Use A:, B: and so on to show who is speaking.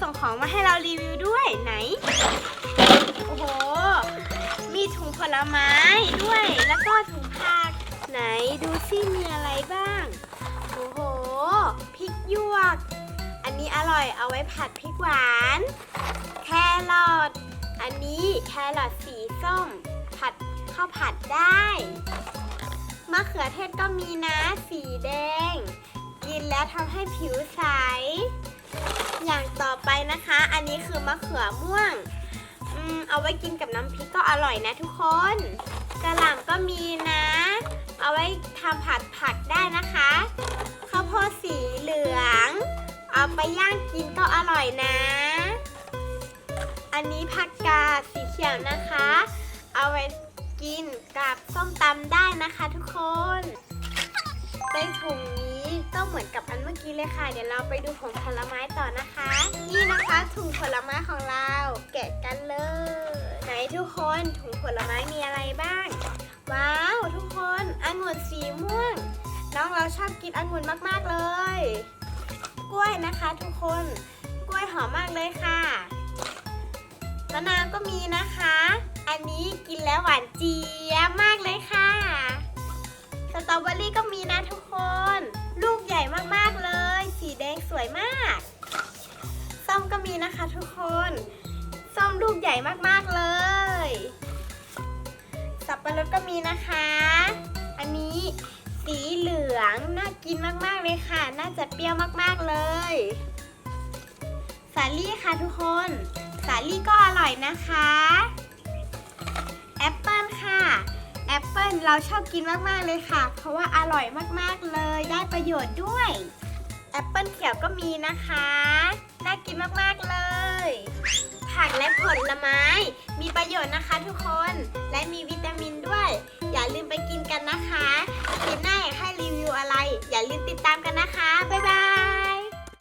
A: ส่งของมาให้เรารีวิวด้วยไหน โอ้โห มีถุงผลไม้ด้วย แล้วก็ถุงผักไหนดูซิมีอะไรบ้าง โอ้โห พริกหยวก อันนี้อร่อยเอาไว้ผัดพริกหวาน แครอท อันนี้แครอทสีส้ม ผัดข้าวผัดได้ มะเขือเทศก็มีนะสีแดง กินแล้วทำให้ผิวใส อย่างต่อไปนะคะ อันนี้คือมะเขือม่วงอืมเอาไว้กินกับน้ำพริกก็อร่อยนะทุกคนกระหล่ำก็มีนะ เอาไว้ทำผัดผักได้นะคะข้าวโพดสีเหลือง เอาไปย่างกินก็อร่อยนะ อันนี้ผักกาดสีเขียวนะคะ เอาไว้กินกับส้มตำได้นะคะทุกคนในถุงนี้ เหมือนกับอันเมื่อกี้เลยค่ะ เดี๋ยวเราไปดูผงผลไม้ต่อนะคะ นี่นะคะถุงผลไม้ของเราแกะกันเลย ไหนทุกคนถุงผลไม้มีอะไรบ้าง ว้าวทุกคนองุ่นสีม่วง น้องเราชอบกินองุ่นมากๆเลย กล้วยนะคะทุกคน กล้วยหอมมากเลยค่ะมะนาวก็มีนะคะ อันนี้กินแล้วหวานเจี๊ยบมากเลย นะคะทุกคนส้มลูกใหญ่มากๆเลย สับปะรดก็มีนะคะ อันนี้สีเหลืองน่ากินมากๆเลยค่ะ น่าจะเปรี้ยวมากๆเลย สาลี่ค่ะทุกคน สาลี่ก็อร่อยนะคะแอปเปิลค่ะแอปเปิลเราชอบกินมากๆเลยค่ะ เพราะว่าอร่อยมากๆเลย ได้ประโยชน์ด้วย แอปเปิลเขียวก็มีนะคะ น่ากินมากๆเลย ผักและผลไม้ มีประโยชน์นะคะทุกคน และมีวิตามินด้วย อย่าลืมไปกินกันนะคะคลิปหน้าอยากให้รีวิวอะไร อย่าลืมติดตามกันนะ